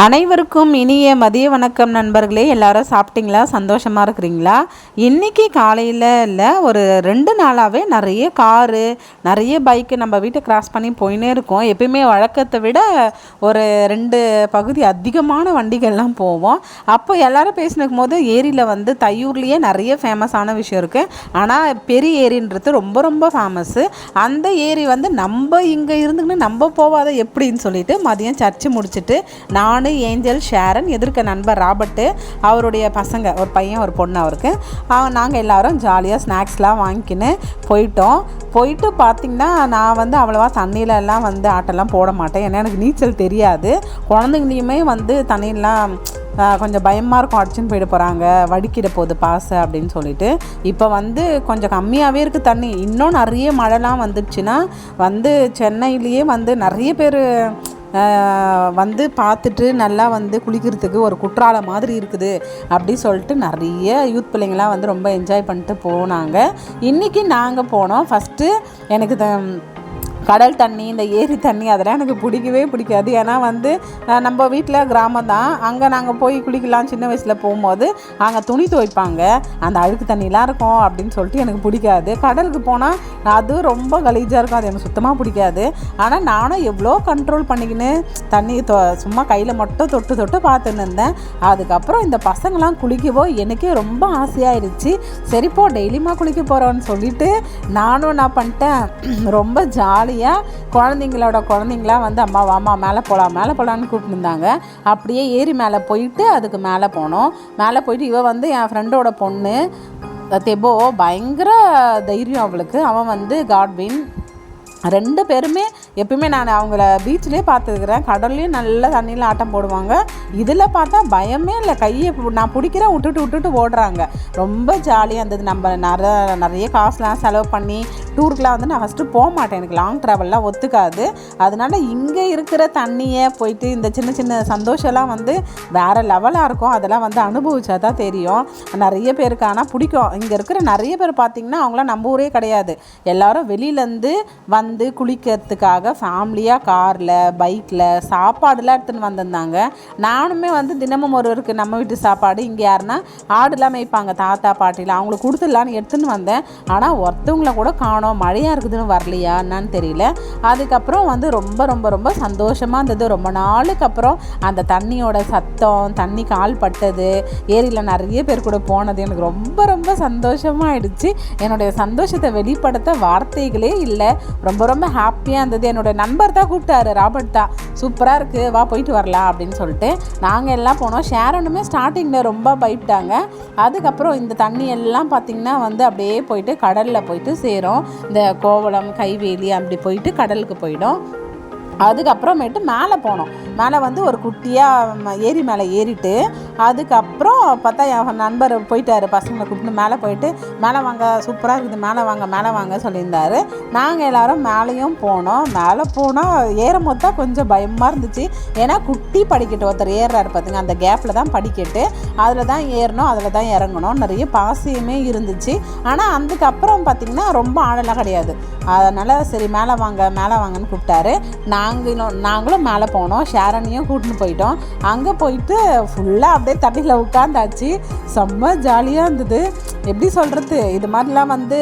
அனைவருக்கும் இனிய மதிய வணக்கம் நண்பர்களே. எல்லாரும் சாப்பிட்டீங்களா? சந்தோஷமாக இருக்கிறீங்களா? இன்றைக்கி காலையில் இல்லை ஒரு ரெண்டு நாளாகவே நிறைய காரு நிறைய பைக்கு நம்ம வீட்டை கிராஸ் பண்ணி போயினே இருக்கோம். எப்பயுமே வழக்கத்தை விட ஒரு ரெண்டு பகுதி அதிகமான வண்டிகள்லாம் போவோம். அப்போ எல்லாரும் பேசினுக்கும் போது ஏரியில் வந்து தையூர்லேயே நிறைய ஃபேமஸான விஷயம் இருக்குது ஆனால் பெரிய ஏரின்றது ரொம்ப ரொம்ப ஃபேமஸ்ஸு அந்த ஏரி வந்து நம்ம இங்கே இருந்துக்கின்னு நம்ம போவாத எப்படின்னு சொல்லிட்டு மதியம் சர்ச்சு முடிச்சுட்டு நான் ஏஞ்சல் ஷேரன் எதிர்க்க நண்பர் ராபர்ட்டு அவருடைய பசங்க ஒரு பையன் ஒரு பொண்ணு அவருக்கு. அவன் நாங்கள் எல்லாரும் ஜாலியாக ஸ்நாக்ஸ்லாம் வாங்கிக்கின்னு போயிட்டோம். போயிட்டு பார்த்திங்கன்னா நான் வந்து அவ்வளோவா தண்ணியில எல்லாம் வந்து ஆட்டெல்லாம் போட மாட்டேன். ஏன்னா எனக்கு நீச்சல் தெரியாது. குழந்தைங்களையுமே வந்து தண்ணியெலாம் கொஞ்சம் பயமாக இருக்கும். அடிச்சுன்னு போயிட போகிறாங்க வடிக்கிட போகுது பாசை அப்படின்னு சொல்லிட்டு. இப்போ வந்து கொஞ்சம் கம்மியாகவே இருக்குது தண்ணி. இன்னும் நிறைய மழைலாம் வந்துடுச்சுன்னா வந்து சென்னையிலேயே வந்து நிறைய பேர் வந்து பார்த்துட்டு நல்லா வந்து குளிக்கிறதுக்கு ஒரு குற்றாலம் மாதிரி இருக்குது அப்படி சொல்லிட்டு நிறைய யூத் பிள்ளைங்களாம் வந்து ரொம்ப என்ஜாய் பண்ணிட்டு போனாங்க. இன்றைக்கி நாங்கள் போனோம். ஃபஸ்ட்டு எனக்கு த கடல் தண்ணி இந்த ஏரி தண்ணி அதெல்லாம் எனக்கு பிடிக்கவே பிடிக்காது. ஏன்னா வந்து நம்ம வீட்டில் கிராமம் தான். அங்கே நாங்கள் போய் குளிக்கலாம் சின்ன வயசில் போகும்போது அங்கே துணி துவைப்பாங்க. அந்த அழுக்கு தண்ணிலாம் இருக்கும் அப்படின்னு சொல்லிட்டு எனக்கு பிடிக்காது. கடலுக்கு போனால் அது ரொம்ப கலீஜாக இருக்கும். அது எனக்கு சுத்தமாக பிடிக்காது. ஆனால் நானும் எவ்வளோ கண்ட்ரோல் பண்ணிக்கின்னு தண்ணி தொ சும்மா கையில் மட்டும் தொட்டு தொட்டு பார்த்துன்னு இருந்தேன். அதுக்கப்புறம் இந்த பசங்களாம் குளிக்கவோ எனக்கே ரொம்ப ஆசையாயிருச்சு. சரிப்போ டெய்லியுமா குளிக்க போகிறோன்னு சொல்லிட்டு நானும் என்ன பண்ணிட்டேன் ரொம்ப ஜாலியாக குழந்தைங்களோட குழந்தைங்களாம் வந்து அம்மா வாமா மேலே போகலாம் மேலே போகலான்னு கூப்பிட்டுருந்தாங்க. அப்படியே ஏரி மேலே போயிட்டு அதுக்கு மேலே போனோம். மேலே போயிட்டு இவன் வந்து என் ஃப்ரெண்டோட பொண்ணு. தெபோ பயங்கர தைரியம் அவளுக்கு. அவன் வந்து காட்வின் ரெண்டு பேருமே எப்பயுமே நான் அவங்கள பீச்லேயே பார்த்துருக்குறேன். கடல்லையும் நல்ல தண்ணியில் ஆட்டம் போடுவாங்க. இதில் பார்த்தா பயமே இல்லை. கையை நான் பிடிக்கிறேன் விட்டுட்டு விட்டுட்டு ஓடுறாங்க. ரொம்ப ஜாலியாக இருந்தது. நம்ம நிறைய நிறைய காசுலாம் செலவு பண்ணி டூருக்குலாம் வந்து நான் ஃபஸ்ட்டு போக மாட்டேன். எனக்கு லாங் ட்ராவல்லாம் ஒத்துக்காது. அதனால இங்கே இருக்கிற தண்ணியை போயிட்டு இந்த சின்ன சின்ன சந்தோஷம்லாம் வந்து வேறு லெவலாக இருக்கும். அதெல்லாம் வந்து அனுபவிச்சா தான் தெரியும். நிறைய பேருக்கு ஆனால் பிடிக்கும். இங்கே இருக்கிற நிறைய பேர் பார்த்திங்கன்னா அவங்களாம் நம்ம ஊரே கிடையாது. எல்லாரும் வெளியிலேருந்து வந்து குளிக்கிறதுக்காக ஃபேமிலியாக காரில் பைக்கில் சாப்பாடுலாம் எடுத்துன்னு வந்திருந்தாங்க. நானுமே வந்து தினமும் ஒருவருக்கு நம்ம வீட்டு சாப்பாடு இங்கே யாருன்னா ஆடுலாம் மேய்ப்பாங்க தாத்தா பாட்டிலாம். அவங்களுக்கு கொடுத்துடலான்னு எடுத்துன்னு வந்தேன். ஆனால் ஒருத்தவங்கள கூட காணோம். மழையாக இருக்குதுன்னு வரலையா என்னன்னு தெரியல. அதுக்கப்புறம் வந்து ரொம்ப ரொம்ப ரொம்ப சந்தோஷமாக இருந்தது. ரொம்ப நாளுக்கு அப்புறம் அந்த தண்ணியோட சத்தம் தண்ணி கால் பட்டது ஏரியில் நிறைய பேர் கூட போனது எனக்கு ரொம்ப ரொம்ப சந்தோஷமாயிடுச்சு என்னுடைய சந்தோஷத்தை வெளிப்படுத்த வார்த்தைகளே இல்லை. ரொம்ப ரொம்ப ஹாப்பியாக இருந்தது. என்னோட நண்பர் தான் கூப்பிட்டாரு. ராபர்ட் தான். சூப்பராக இருக்குது வா போயிட்டு வரலாம் அப்படின்னு சொல்லிட்டு நாங்கள் எல்லாம் போனோம். ஷேரனுமே ஸ்டார்டிங்கில் ரொம்ப பயப்பட்டாங்க அதுக்கப்புறம் இந்த தண்ணி எல்லாம் பார்த்திங்கன்னா வந்து அப்படியே போயிட்டு கடலில் போயிட்டு சேரும். இந்த கோவளம் கைவேலி அப்படி போயிட்டு கடலுக்கு போயிடும். அதுக்கப்புறமேட்டு மேலே போனோம். மேலே வந்து ஒரு குட்டியாக ஏரி மேலே ஏறிட்டு அதுக்கப்புறம் பார்த்தா என் நண்பர் போயிட்டார் பசங்களை கூப்பிட்டு மேலே போயிட்டு மேலே வாங்க சூப்பராக இருக்குது மேலே வாங்க மேலே வாங்க சொல்லியிருந்தார். நாங்கள் எல்லாரும் மேலேயும் போனோம். மேலே போனால் ஏறும் போது தான் கொஞ்சம் பயமாக இருந்துச்சு. ஏன்னா குட்டி படிக்கட்டு ஒருத்தர் ஏறுறாரு பார்த்துங்க அந்த கேப்பில் தான் படிக்கட்டு. அதில் தான் ஏறணும் அதில் தான் இறங்கணும் நிறைய பாசியுமே இருந்துச்சு. ஆனால் அதுக்கப்புறம் பார்த்திங்கன்னா ரொம்ப ஆழலாம் கிடையாது. அதனால் சரி மேலே வாங்க மேலே வாங்கன்னு கூப்பிட்டாரு. நாங்களும் நாங்களும் மேலே போனோம் ஷேரனையும் கூட்டின்னு போயிட்டோம். அங்கே போயிட்டு ஃபுல்லாக அப்படியே தண்ணியில் உட்காந்தாச்சு செம்ம ஜாலியாக இருந்தது. எப்படி சொல்கிறது இது மாதிரிலாம் வந்து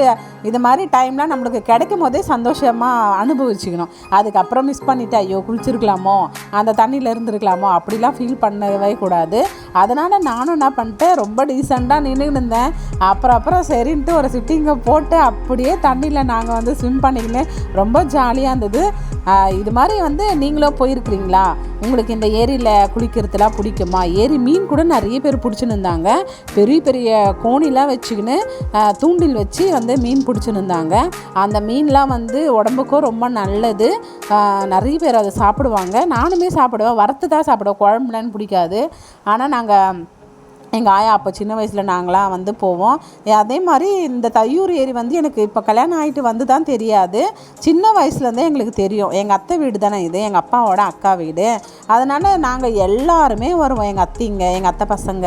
இது மாதிரி டைம்லாம் நம்மளுக்கு கிடைக்கும் போதே சந்தோஷமாக அனுபவிச்சுக்கணும். அதுக்கப்புறம் மிஸ் பண்ணிவிட்டு ஐயோ குளிச்சிருக்கலாமோ அந்த தண்ணியில் இருந்துருக்கலாமோ அப்படிலாம் ஃபீல் பண்ணவே கூடாது. அதனால் நானும் என்ன பண்ணிட்டேன் ரொம்ப டீசெண்டாக நின்றுக்கிட்டு இருந்தேன். அப்புறம் அப்புறம் சரின்ட்டு ஒரு சிட்டிங்கை போட்டு அப்படியே தண்ணியில் நாங்கள் வந்து ஸ்விம் பண்ணிக்கின்னு ரொம்ப ஜாலியாக இருந்தது. இது மாதிரி வந்து நீங்களும் போயிருக்கிறீங்களா? உங்களுக்கு இந்த ஏரியில் குளிக்கிறதுலாம் பிடிக்குமா? ஏரி மீன் கூட நிறைய பேர் பிடிச்சின்னு இருந்தாங்க. பெரிய பெரிய கோணிலாம் வச்சுக்கின்னு தூண்டில் வச்சு வந்து மீன் பிடிச்சின்னு இருந்தாங்க அந்த மீன்லாம் வந்து உடம்புக்கும் ரொம்ப நல்லது. நிறைய பேர் அதை சாப்பிடுவாங்க. நானுமே சாப்பிடுவேன். வறுத்து தான் சாப்பிடுவேன். குழம்புலன்னு பிடிக்காது. ஆனால் நாங்கள் எங்கள் ஆயா அப்போ சின்ன வயசில் நாங்களாம் வந்து போவோம். அதே மாதிரி இந்த தையூர் ஏரி வந்து எனக்கு இப்போ கல்யாணம் ஆகிட்டு வந்து தான் தெரியாது. சின்ன வயசுலேருந்தே எங்களுக்கு தெரியும். எங்கள் அத்தை வீடு தானே இது? எங்கள் அப்பாவோட அக்கா வீடு. அதனால் நாங்கள் எல்லாருமே வருவோம். எங்கள் அத்திங்க எங்கள் அத்தை பசங்க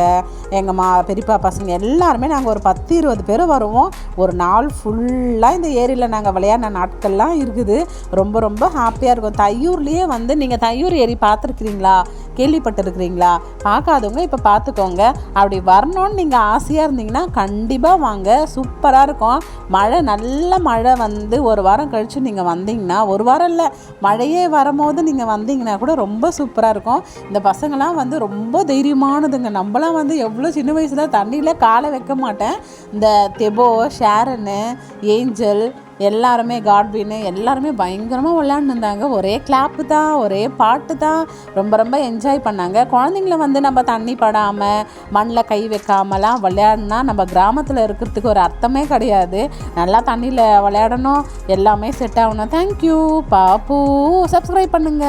எங்கள் மா பெரியப்பா பசங்க எல்லாருமே நாங்கள் ஒரு பத்து இருபது பேர் வருவோம். ஒரு நாள் ஃபுல்லாக இந்த ஏரியில் நாங்கள் விளையாடின நாட்கள்லாம் இருக்குது. ரொம்ப ரொம்ப ஹாப்பியாக இருக்கும். தையூர்லேயே வந்து நீங்கள் தையூர் ஏரி பார்த்துருக்கிறீங்களா? கேள்விப்பட்டிருக்கிறீங்களா? பார்க்காதவங்க இப்போ பார்த்துக்கோங்க. அப்படி வரணும்னு நீங்கள் ஆசையாக இருந்தீங்கன்னா கண்டிப்பாக வாங்க. சூப்பராக இருக்கும். மழை நல்ல மழை வந்து ஒரு வாரம் கழித்து நீங்கள் வந்தீங்கன்னா ஒரு வாரம் இல்லை மழையே வரும்போது நீங்கள் வந்தீங்கன்னா கூட ரொம்ப சூப்பராக இருக்கும். இந்த பசங்களாம் வந்து ரொம்ப தைரியமானதுங்க. நம்மளாம் வந்து எவ்வளோ சின்ன வயசில் தண்ணியில் காலை வைக்க மாட்டேன். இந்த தெபோ ஷேரனு ஏஞ்சல் எல்லாருமே காட்வின்னு எல்லாருமே பயங்கரமாக விளையாண்டுருந்தாங்க. ஒரே கிளாப்பு தான் ஒரே பாட்டு தான். ரொம்ப ரொம்ப என்ஜாய் பண்ணாங்க. குழந்தைங்கள வந்து நம்ம தண்ணி படாமல் மண்ணில் கை வைக்காமலாம் விளையாடினா நம்ம கிராமத்தில் இருக்கிறதுக்கு ஒரு அர்த்தமே கிடையாது. நல்லா தண்ணியில் விளையாடணும். எல்லாமே செட் ஆகணும். தேங்க்யூ பாப்பு சப்ஸ்கிரைப் பண்ணுங்கள்